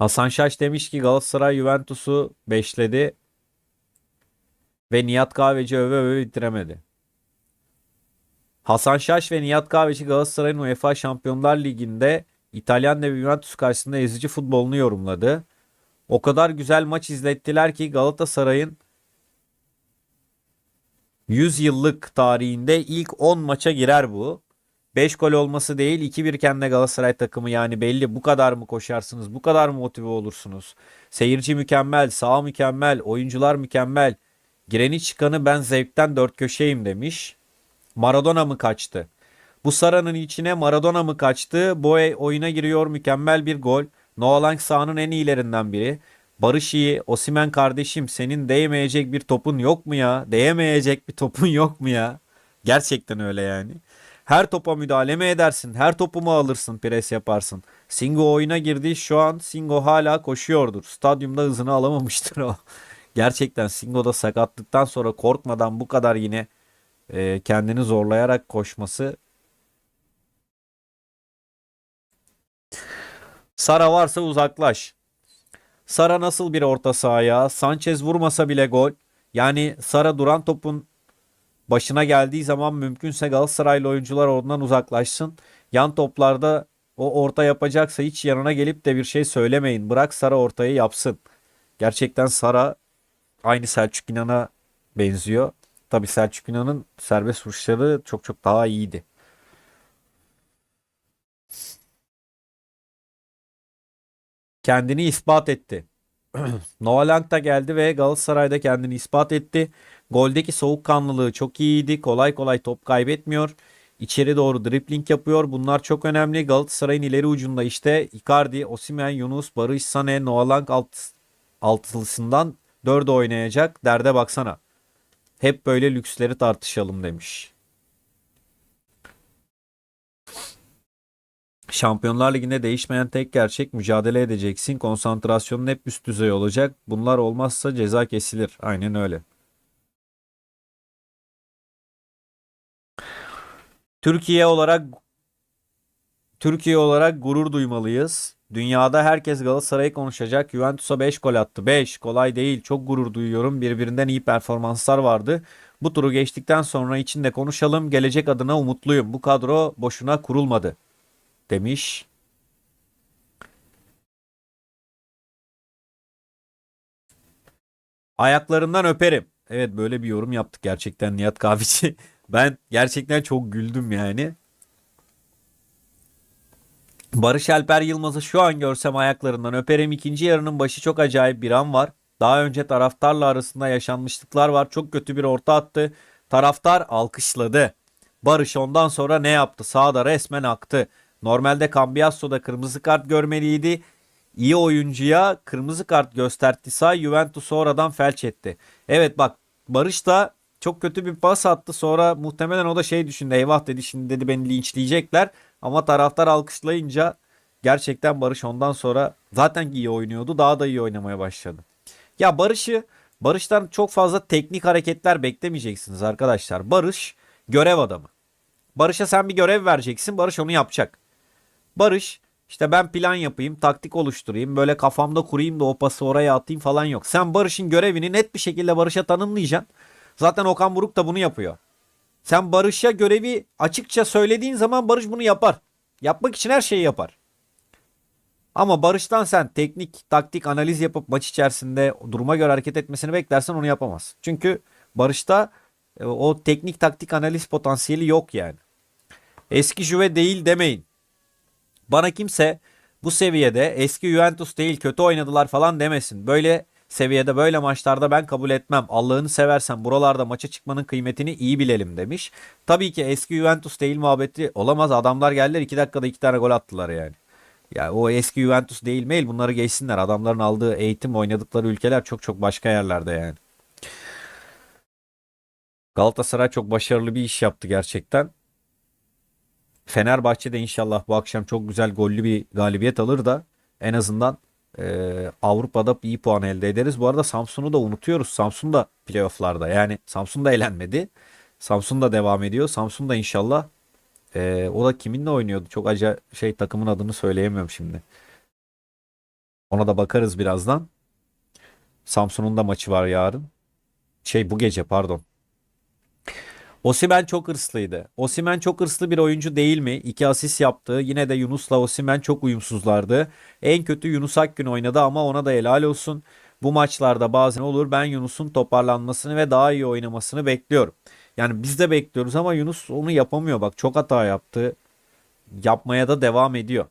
Hasan Şaş demiş ki Galatasaray Juventus'u beşledi ve Nihat Kahveci öve öve bitiremedi. Hasan Şaş ve Nihat Kahveci Galatasaray'ın UEFA Şampiyonlar Ligi'nde İtalyan devi Juventus karşısında ezici futbolunu yorumladı. O kadar güzel maç izlettiler ki Galatasaray'ın 100 yıllık tarihinde ilk 10 maça girer bu. 5 gol olması değil 2-1 iken de Galatasaray takımı yani belli bu kadar mı koşarsınız bu kadar mı motive olursunuz. Seyirci mükemmel, saha mükemmel, oyuncular mükemmel. Gireni çıkanı ben zevkten dört köşeyim demiş. Maradona mı kaçtı? Bu Sara'nın içine Maradona mı kaçtı? Boye oyuna giriyor mükemmel bir gol. Noah Lang sahanın en iyilerinden biri. Barış iyi. Osimen kardeşim senin değmeyecek bir topun yok mu ya? Değmeyecek bir topun yok mu ya? Gerçekten öyle yani. Her topa müdahale mi edersin? Her topu mu alırsın? Pres yaparsın. Singo oyuna girdi. Şu an Singo hala koşuyordur. Stadyumda hızını alamamıştır o. Gerçekten Singo'da sakatlıktan sonra korkmadan bu kadar yine e, kendini zorlayarak koşması Sara varsa uzaklaş. Sara nasıl bir orta sahaya? Sanchez vurmasa bile gol. Yani Sara duran topun başına geldiği zaman mümkünse Galatasaraylı oyuncular oradan uzaklaşsın. Yan toplarda o orta yapacaksa hiç yanına gelip de bir şey söylemeyin. Bırak Sara ortayı yapsın. Gerçekten Sara aynı Selçuk İnan'a benziyor. Tabii Selçuk İnan'ın serbest vuruşları çok çok daha iyiydi. Kendini ispat etti. Noah Lang da geldi ve Galatasaray'da kendini ispat etti. Goldeki soğukkanlılığı çok iyiydi. Kolay kolay top kaybetmiyor. İçeri doğru dribling yapıyor. Bunlar çok önemli. Galatasaray'ın ileri ucunda işte Icardi, Osimhen, Yunus, Barış, Sane, Noah Lang alt, altılısından dörde oynayacak. Derde baksana. Hep böyle lüksleri tartışalım demiş. Şampiyonlar Ligi'nde değişmeyen tek gerçek mücadele edeceksin. Konsantrasyonun hep üst düzey olacak. Bunlar olmazsa ceza kesilir. Aynen öyle. Türkiye olarak Türkiye olarak gurur duymalıyız. Dünyada herkes Galatasaray'ı konuşacak. Juventus'a 5 gol attı. 5 kolay değil. Çok gurur duyuyorum. Birbirinden iyi performanslar vardı. Bu turu geçtikten sonra içinde konuşalım. Gelecek adına umutluyum. Bu kadro boşuna kurulmadı demiş. Ayaklarından öperim. Evet böyle bir yorum yaptık gerçekten Nihat Kahveci. Ben gerçekten çok güldüm yani. Barış Alper Yılmaz'ı şu an görsem ayaklarından öperim. İkinci yarının başı çok acayip bir an var. Daha önce taraftarla arasında yaşanmışlıklar var. Çok kötü bir orta attı. Taraftar alkışladı. Barış ondan sonra ne yaptı? Sağda resmen aktı. Normalde Cambiasso'da kırmızı kart görmeliydi. İyi oyuncuya kırmızı kart gösterdiyse Juventus sonradan felç etti. Evet bak Barış da çok kötü bir pas attı. Sonra muhtemelen o da şey düşündü. Eyvah dedi şimdi dedi beni linçleyecekler. Ama taraftar alkışlayınca gerçekten Barış ondan sonra zaten iyi oynuyordu. Daha da iyi oynamaya başladı. Ya Barış'ı Barış'tan çok fazla teknik hareketler beklemeyeceksiniz arkadaşlar. Barış görev adamı. Barış'a sen bir görev vereceksin. Barış onu yapacak. Barış işte ben plan yapayım, taktik oluşturayım, böyle kafamda kurayım da o pası oraya atayım falan yok. Sen Barış'ın görevini net bir şekilde Barış'a tanımlayacaksın. Zaten Okan Buruk da bunu yapıyor. Sen Barış'a görevi açıkça söylediğin zaman Barış bunu yapar. Yapmak için her şeyi yapar. Ama Barış'tan sen teknik, taktik analiz yapıp maç içerisinde duruma göre hareket etmesini beklersen onu yapamaz. Çünkü Barış'ta e, o teknik taktik analiz potansiyeli yok yani. Eski Juve değil demeyin. Bana kimse bu seviyede eski Juventus değil kötü oynadılar falan demesin. Böyle seviyede böyle maçlarda ben kabul etmem. Allah'ını seversen buralarda maça çıkmanın kıymetini iyi bilelim demiş. Tabii ki eski Juventus değil muhabbeti olamaz. Adamlar geldiler 2 dakikada 2 tane gol attılar yani. Ya o eski Juventus değil mail bunları geçsinler. Adamların aldığı eğitim oynadıkları ülkeler çok çok başka yerlerde yani. Galatasaray çok başarılı bir iş yaptı gerçekten. Fenerbahçe de inşallah bu akşam çok güzel gollü bir galibiyet alır da en azından e, Avrupa'da iyi puan elde ederiz. Bu arada Samsun'u da unutuyoruz. Samsun da playofflarda yani Samsun da elenmedi. Samsun da devam ediyor. Samsun da inşallah e, o da kiminle oynuyordu? Çok acayip şey takımın adını söyleyemiyorum şimdi. Ona da bakarız birazdan. Samsun'un da maçı var yarın. Şey bu gece pardon. Osimhen çok hırslıydı. Osimhen çok hırslı bir oyuncu değil mi? İki asist yaptı. Yine de Yunus'la Osimhen çok uyumsuzlardı. En kötü Yunus Akgün oynadı ama ona da helal olsun. Bu maçlarda bazen olur. Ben Yunus'un toparlanmasını ve daha iyi oynamasını bekliyorum. Yani biz de bekliyoruz ama Yunus onu yapamıyor. Bak çok hata yaptı. Yapmaya da devam ediyor.